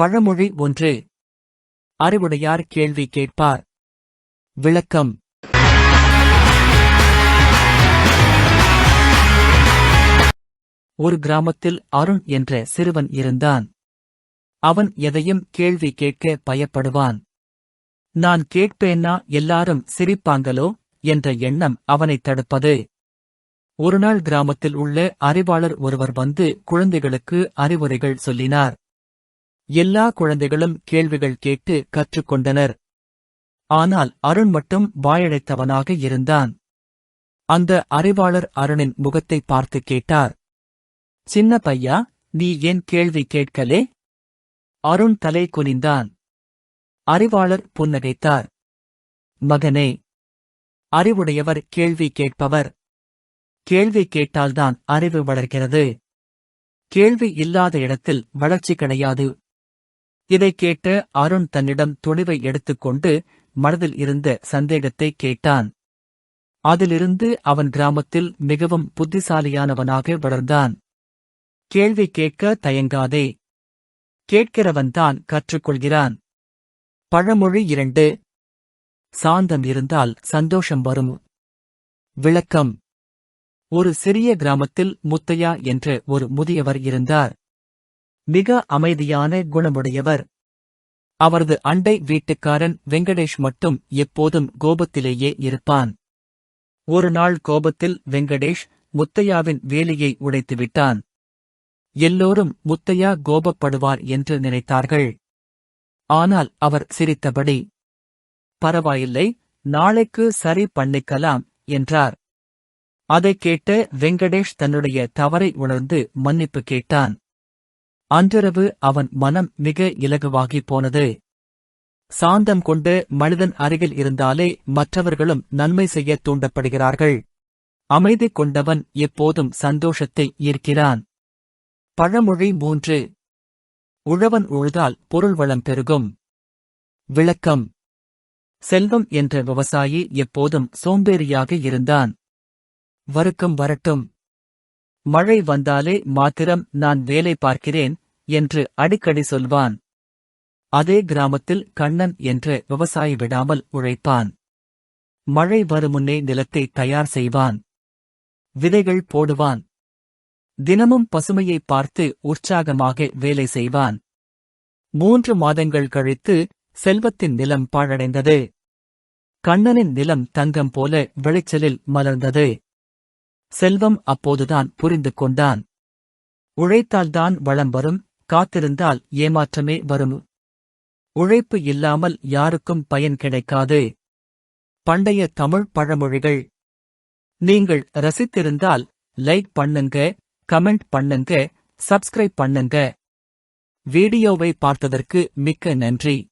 பழமொழி ஒன்று. அறிவுடையார் கேள்வி கேட்பார். விளக்கம். ஒரு கிராமத்தில் அருண் என்ற சிறுவன் இருந்தான். அவன் எதையும் கேள்வி கேட்க பயப்படுவான். நான் கேட்பேன்னா எல்லாரும் சிரிப்பாங்களோ? என்ற எண்ணம் அவனைத் தடுப்பது. ஒருநாள் கிராமத்தில் உள்ள அறிவாளர் ஒருவர் வந்து குழந்தைகளுக்கு அறிவுரைகள் சொல்லினார். எல்லா குழந்தைகளும் கேள்விகள் கேட்டு கற்றுக்கொண்டனர். ஆனால் அருண் மட்டும் வாயடைத்தவனாக இருந்தான். அந்த அறிவாளர் அருணின் முகத்தை பார்த்து கேட்டார். சின்ன பையா நீ ஏன் கேள்வி கேட்கலே? அருண் தலை குனிந்தான். அறிவாளர் புன்னகைத்தார். மகனே அறிவுடையவர் கேள்வி கேட்பவர். கேள்வி கேட்டால்தான் அறிவு வளர்கிறது. கேள்வி இல்லாத இடத்தில் வளர்ச்சி கிடையாது. இதைக் கேட்ட அருண் தன்னிடம் துணிவை எடுத்துக்கொண்டு மனதில் இருந்த சந்தேகத்தை கேட்டான். அதிலிருந்து அவன் கிராமத்தில் மிகவும் புத்திசாலியானவனாக வளர்ந்தான். கேள்வி கேட்க தயங்காதே. கேட்கிறவன்தான் கற்றுக்கொள்கிறான். பழமொழி இரண்டு. சாந்தம் இருந்தால் சந்தோஷம் வரும். விளக்கம். ஒரு சிறிய கிராமத்தில் முத்தையா என்ற ஒரு முதியவர் இருந்தார். மிக அமைதியான குணமுடையவர். அவரது அண்டை வீட்டுக்காரன் வெங்கடேஷ் மட்டும் எப்போதும் கோபத்திலேயே இருப்பான். ஒரு நாள் கோபத்தில் வெங்கடேஷ் முத்தையாவின் வேலையை உடைத்துவிட்டான் எல்லோரும் முத்தையா கோபப்படுவார் என்று நினைத்தார்கள். ஆனால் அவர் சிரித்தபடி பரவாயில்லை நாளைக்கு சரி பண்ணிக்கலாம் என்றார். அதைக் கேட்ட வெங்கடேஷ் தன்னுடைய தவறை உணர்ந்து மன்னிப்பு கேட்டான். அன்றிரவு அவன் மனம் மிக இலகுவாகிப் போனது. சாந்தம் கொண்டு மனிதன் அருகில் இருந்தாலே மற்றவர்களும் நன்மை செய்ய தூண்டப்படுகிறார்கள். அமைதி கொண்டவன் எப்போதும் சந்தோஷத்தை ஈர்க்கிறான். பழமொழி மூன்று. உழவன் உழுதால் பொருள் வளம் பெருகும். விளக்கம். செல்வம் என்ற விவசாயி எப்போதும் சோம்பேறியாக இருந்தான். வருக்கம் வரட்டும். மழை வந்தாலே மாத்திரம் நான் வேலை பார்க்கிறேன் என்று அடிக்கடி சொல்வான். அதே கிராமத்தில் கண்ணன் என்ற விவசாயி விடாமல் உழைப்பான். மழை வருமுன்னே நிலத்தை தயார் செய்வான். விதைகள் போடுவான். தினமும் பசுமையை பார்த்து உற்சாகமாக வேலை செய்வான். மூன்று மாதங்கள் கழித்து செல்வத்தின் நிலம் பாழடைந்தது. கண்ணனின் நிலம் தங்கம் போல விளைச்சலில் மலர்ந்தது. செல்வம் அப்போதுதான் புரிந்து கொண்டான். உழைத்தால்தான் வளம் வரும். காத்திருந்தால் ஏமாற்றமே வரும். உழைப்பு இல்லாமல் யாருக்கும் பயன் கிடைக்காது. பண்டைய தமிழ் பழமொழிகள். நீங்கள் ரசித்திருந்தால் லைக் பண்ணுங்க கமெண்ட் பண்ணுங்க சப்ஸ்கிரைப் பண்ணுங்க. வீடியோவை பார்த்ததற்கு மிக்க நன்றி.